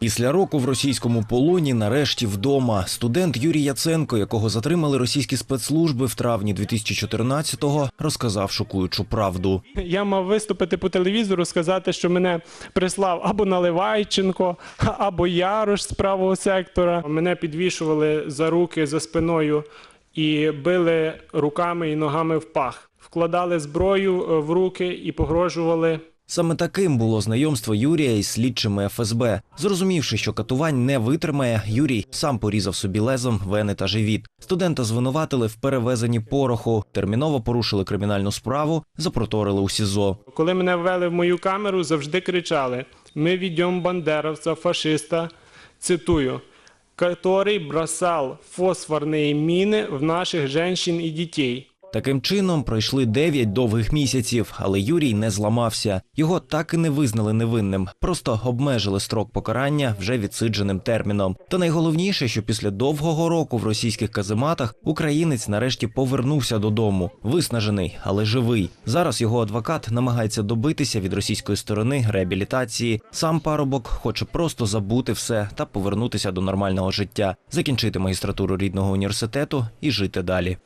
Після року в російському полоні нарешті вдома студент Юрій Яценко, якого затримали російські спецслужби в травні 2014-го, розказав шокуючу правду. Я мав виступити по телевізору, сказати, що мене прислав або Наливайченко, або Ярош з правого сектора. Мене підвішували за руки за спиною і били руками і ногами в пах. Вкладали зброю е, в руки і погрожували Саме таким було знайомство Юрія із слідчими ФСБ. Зрозумівши, що катувань не витримає, Юрій сам порізав собі лезом вени та живіт. Студента звинуватили в перевезенні пороху, терміново порушили кримінальну справу, запроторили у СІЗО. Коли мене ввели в мою камеру, завжди кричали: ми ведемо бандеровця, фашиста, цитую, который бросал фосфорные мины в наших женщин и детей. Таким чином пройшли 9 довгих місяців, але Юрій не зламався. Його так і не визнали невинним, просто обмежили строк покарання вже відсидженим терміном. Та найголовніше, що після довгого року в російських казематах українець нарешті повернувся додому, виснажений, але живий. Зараз його адвокат намагається добитися від російської сторони реабілітації. Сам парубок хоче просто забути все та повернутися до нормального життя, закінчити магістратуру рідного університету і жити далі.